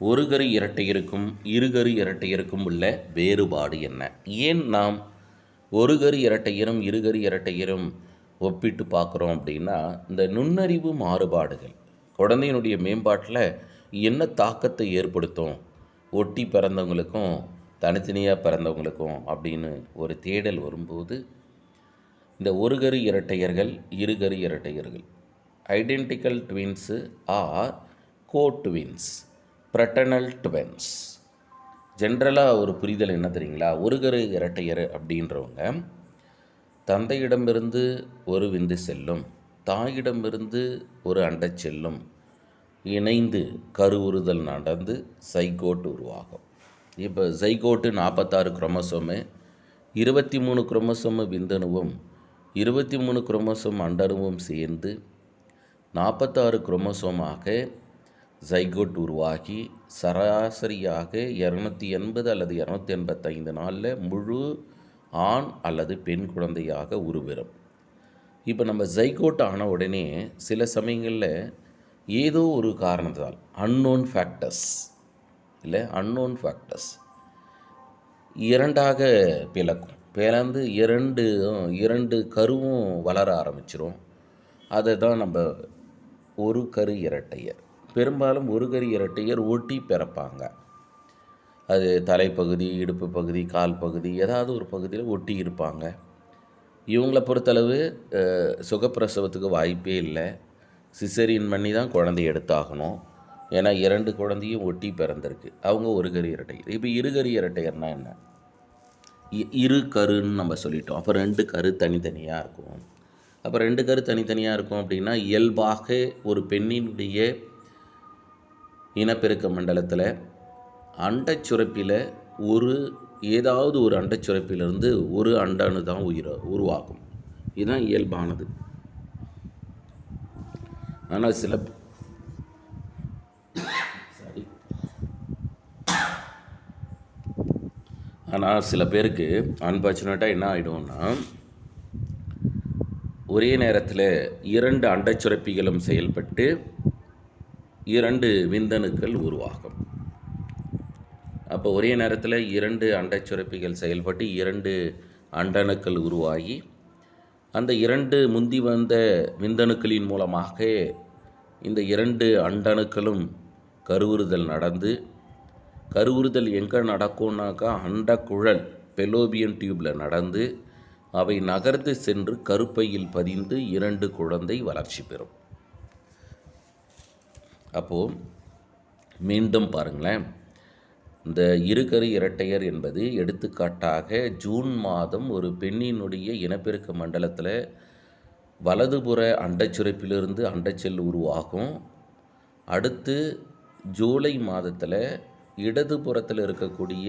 ஒரு கரு இரட்டையருக்கும் இருகரு இரட்டையருக்கும் உள்ள வேறுபாடு என்ன? ஏன் நாம் ஒரு கரு இரட்டையரும் இருகரு இரட்டையரும் ஒப்பிட்டு பார்க்குறோம் அப்படின்னா இந்த நுண்ணறிவு மாறுபாடுகள் குழந்தையினுடைய மேம்பாட்டில் என்ன தாக்கத்தை ஏற்படுத்தும்? ஒட்டி பிறந்தவங்களுக்கும் தனித்தனியாக பிறந்தவங்களுக்கும் அப்படின்னு ஒரு தேடல் வரும்போது இந்த ஒரு கரு இரட்டையர்கள் இருகரு இரட்டையர்கள் identical twins or co twins fraternal twins ஜென்ரலாக ஒரு புரிதல் என்ன தெரியுங்களா? ஒருகரு இரட்டையர் அப்படின்றவங்க தந்தையிடமிருந்து ஒரு விந்து செல்லும் தாயிடமிருந்து ஒரு அண்டை செல்லும் இணைந்து கருவுறுதல் நடந்து சைகோட் உருவாகும். இப்போ சைகோட்டு நாற்பத்தாறு குரோமோசோமு இருபத்தி மூணு குரோமோசோமு விந்தணுவும் இருபத்தி மூணு குரோமோசோம் அண்டணுவும் சேர்ந்து நாற்பத்தாறு குரோமோசோமாக ஜைகோட் உருவாகி சராசரியாக இரநூத்தி எண்பது அல்லது இரநூத்தி எண்பத்தைந்து நாளில் முழு ஆண் அல்லது பெண் குழந்தையாக உருவெறும். இப்போ நம்ம ஜைகோட் ஆன உடனே சில சமயங்களில் ஏதோ ஒரு காரணத்தால் அன்னோன் ஃபேக்டர்ஸ் இல்லை? அன்னோன் ஃபேக்டர்ஸ் இரண்டாக பிளக்கும். பிளந்து இரண்டு இரண்டு கருவும் வளர ஆரம்பிச்சிரும். அதை தான் நம்ம ஒரு கரு இரட்டையர் பெரும்பாலும் ஒரு கறி இரட்டையர் ஒட்டி பிறப்பாங்க. அது தலைப்பகுதி இடுப்பு பகுதி கால் பகுதி ஏதாவது ஒரு பகுதியில் ஒட்டி இருப்பாங்க. இவங்கள பொறுத்தளவு சுகப்பிரசவத்துக்கு வாய்ப்பே இல்லை. சிசரியன் பண்ணி தான் குழந்தை எடுத்தாகணும். ஏன்னா இரண்டு குழந்தையும் ஒட்டி பிறந்திருக்கு. அவங்க ஒரு கறி இரட்டையர். இப்போ இருகறி இரட்டையர்னா என்ன? இ- இரு கருன்னு நம்ம சொல்லிட்டோம். அப்போ ரெண்டு கரு தனித்தனியாக இருக்கும். அப்போ ரெண்டு கரு தனித்தனியாக இருக்கும் அப்படின்னா இயல்பாக ஒரு பெண்ணினுடைய இனப்பெருக்க மண்டலத்தில் அண்டச்சுரப்பில் ஒரு ஏதாவது ஒரு அண்டச்சுரப்பிலிருந்து ஒரு அண்டணு தான் உயிர உருவாகும் இதுதான் இயல்பானது. ஆனால் சில சாரி. ஆனால் சில பேருக்கு அன்பார்ச்சுனேட்டாக என்ன ஆகிடும்னா ஒரே நேரத்தில் இரண்டு அண்டச்சுரப்பிகளும் செயல்பட்டு இரண்டு விந்தணுக்கள் உருவாகும். அப்போ ஒரே நேரத்தில் இரண்டு அண்டச்சுரப்பிகள் செயல்பட்டு இரண்டு அண்டணுக்கள் உருவாகி அந்த இரண்டு முந்தி வந்த விந்தணுக்களின் மூலமாக இந்த இரண்டு அண்டணுக்களும் கருவுறுதல் நடந்து கருவுறுதல் எங்கே நடக்கும்னாக்கா அண்டக்குழல் பெலோபியன் டியூப்பில் நடந்து அவை நகர்ந்து சென்று கருப்பையில் பதிந்து இரண்டு குழந்தை வளர்ச்சி பெறும். அப்போது மீண்டும் பாருங்களேன். இந்த இருகரு இரட்டையர் என்பது எடுத்துக்காட்டாக ஜூன் மாதம் ஒரு பெண்ணினுடைய இனப்பெருக்க மண்டலத்தில் வலதுபுற அண்டச்சுரப்பிலிருந்து அண்டச்செல் உருவாகும். அடுத்து ஜூலை மாதத்தில் இடதுபுறத்தில் இருக்கக்கூடிய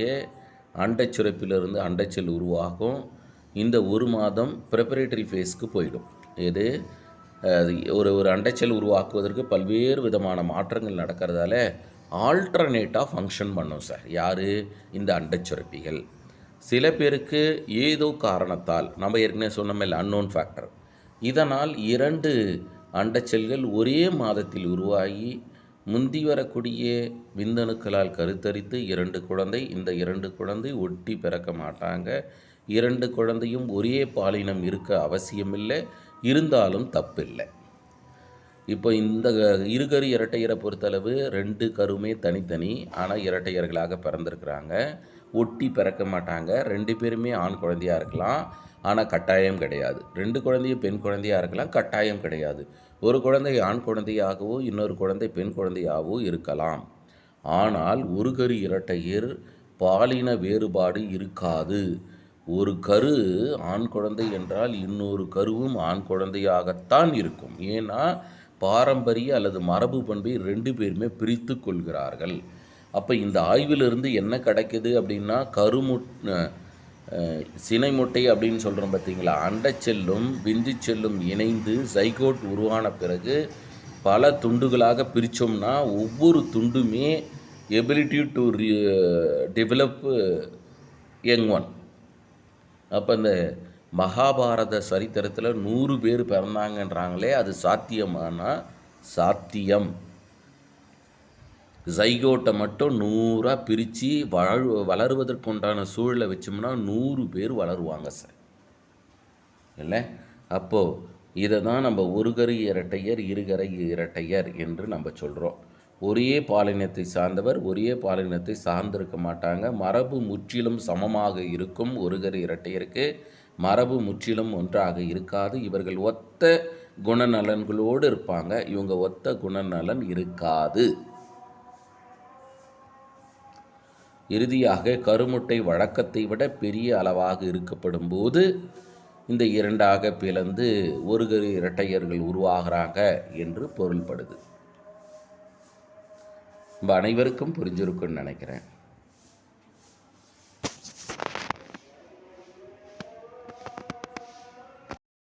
அண்டச்சுரப்பிலிருந்து அண்டச்செல் உருவாகும். இந்த ஒரு மாதம் ப்ரிப்பரேட்டரி ஃபேஸ்க்கு போயிடும். இது ஒரு ஒரு அண்டைச்சல் உருவாக்குவதற்கு பல்வேறு விதமான மாற்றங்கள் நடக்கிறதால ஆல்டர்னேட்டாக ஃபங்க்ஷன் பண்ணும் சார் யார்? இந்த அண்டைச்சுரப்பிகள். சில பேருக்கு ஏதோ காரணத்தால் நம்ம ஏற்கனவே சொன்னோமே அன்னோன் ஃபேக்டர் இதனால் இரண்டு அண்டச்செல்கள் ஒரே மாதத்தில் உருவாகி முந்தி வரக்கூடிய விந்தணுக்களால் கருத்தரித்து இரண்டு குழந்தை இந்த இரண்டு குழந்தை ஒட்டி பிறக்க மாட்டாங்க. இரண்டு குழந்தையும் ஒரே பாலினம் இருக்க அவசியமில்லை. இருந்தாலும் தப்பில்லை. இப்போ இந்த இருகரு இரட்டையரை பொறுத்தளவு ரெண்டு கருமே தனித்தனி. ஆனால் இரட்டையர்களாக பிறந்திருக்கிறாங்க. ஒட்டி பிறக்க மாட்டாங்க. ரெண்டு பேருமே ஆண் குழந்தையாக இருக்கலாம். ஆனால் கட்டாயம் கிடையாது. ரெண்டு குழந்தையும் பெண் குழந்தையாக இருக்கலாம். கட்டாயம் கிடையாது. ஒரு குழந்தை ஆண் குழந்தையாகவோ இன்னொரு குழந்தை பெண் குழந்தையாகவோ இருக்கலாம். ஆனால் ஒரு கரு இரட்டையர் பாலின வேறுபாடு இருக்காது. ஒரு கரு ஆண் குழந்தை என்றால் இன்னொரு கருவும் ஆண் குழந்தையாகத்தான் இருக்கும். ஏன்னா பாரம்பரிய அல்லது மரபு பண்பை ரெண்டு பேருமே பிரித்து கொள்கிறார்கள். அப்போ இந்த ஆய்விலிருந்து என்ன கிடைக்குது அப்படின்னா கருமுட் சினை முட்டை அப்படின்னு சொல்கிறோம் பார்த்தீங்களா? அண்டச்செல்லும் விந்து செல்லும் இணைந்து சைகோட் உருவான பிறகு பல துண்டுகளாக பிரித்தோம்னா ஒவ்வொரு துண்டுமே ability to develop young one. அப்போ இந்த மகாபாரத சரித்திரத்தில் நூறு பேர் பிறந்தாங்கன்றாங்களே அது சாத்தியமானா? சாத்தியம். ஜைகோட்டை மட்டும் நூறாக பிரித்து வளரு வளருவதற்குண்டான சூழலை வச்சோம்னா நூறு பேர் வளருவாங்க சார். இல்லை? அப்போது இதை தான் நம்ம ஒரு கரு இரட்டையர் இருகரை இரட்டையர் என்று நம்ம சொல்கிறோம் ஒரே பாலினத்தை சார்ந்தவர் ஒரே பாலினத்தை சார்ந்திருக்க மாட்டாங்க. மரபு முற்றிலும் சமமாக இருக்கும். ஒருகரை இரட்டையருக்கு மரபு முற்றிலும் ஒன்றாக இருக்காது. இவர்கள் ஒத்த குணநலன்களோடு இருப்பாங்க. இவங்க ஒத்த குணநலன் இருக்காது. இறுதியாக கருமுட்டை வழக்கத்தை விட பெரிய அளவாக இருக்கப்படும் போது இந்த இரண்டாக பிளந்து ஒரு கரு இரட்டையர்கள் உருவாகிறாங்க என்று பொருள்படுது. நம்ம அனைவருக்கும் புரிஞ்சிருக்குன்னு நினைக்கிறேன்.